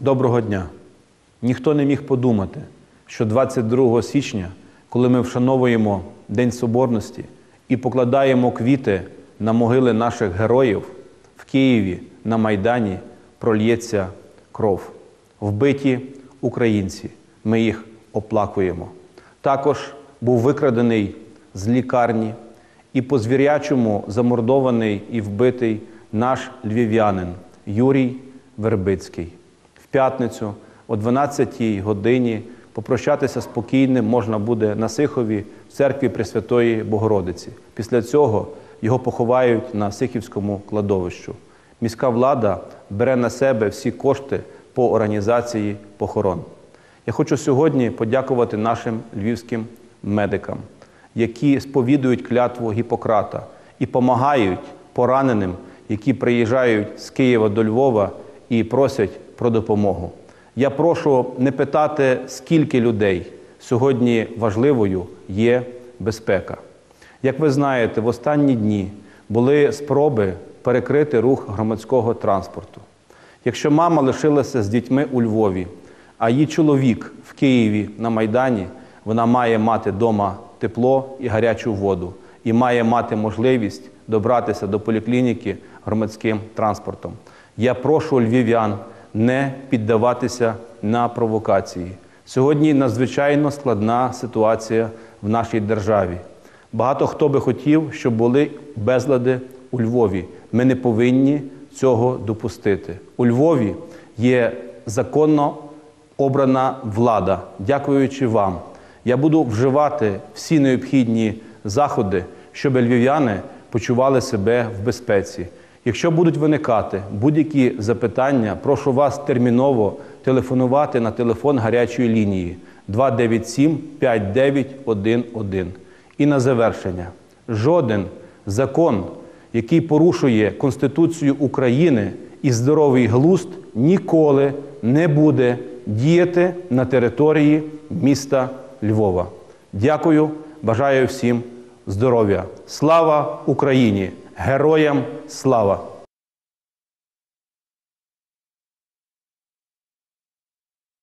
Доброго дня! Ніхто не міг подумати, що 22 січня, коли ми вшановуємо День Соборності і покладаємо квіти на могили наших героїв, в Києві на Майдані прольється кров. Вбиті українці. Ми їх оплакуємо. Також був викрадений з лікарні і по звірячому замордований і вбитий наш львів'янин Юрій Вербицький. П'ятницю о 12-й годині попрощатися спокійним можна буде на Сихові в церкві Пресвятої Богородиці. Після цього його поховають на Сихівському кладовищу. Міська влада бере на себе всі кошти по організації похорон. Я хочу сьогодні подякувати нашим львівським медикам, які сповідують клятву Гіппократа і допомагають пораненим, які приїжджають з Києва до Львова і просять про допомогу. Я прошу не питати, скільки людей сьогодні важливою є безпека. Як ви знаєте, в останні дні були спроби перекрити рух громадського транспорту. Якщо мама лишилася з дітьми у Львові, а її чоловік в Києві на Майдані, вона має мати вдома тепло і гарячу воду, і має мати можливість добратися до поліклініки громадським транспортом. Я прошу львів'ян не піддаватися на провокації. Сьогодні надзвичайно складна ситуація в нашій державі. Багато хто би хотів, щоб були безлади у Львові. Ми не повинні цього допустити. У Львові є законно обрана влада. Дякуючи вам, я буду вживати всі необхідні заходи, щоб львів'яни почували себе в безпеці. Якщо будуть виникати будь-які запитання, прошу вас терміново телефонувати на телефон гарячої лінії 297 5911. І на завершення, жоден закон, який порушує Конституцію України і здоровий глузд, ніколи не буде діяти на території міста Львова. Дякую, бажаю всім здоров'я. Слава Україні! Героям слава!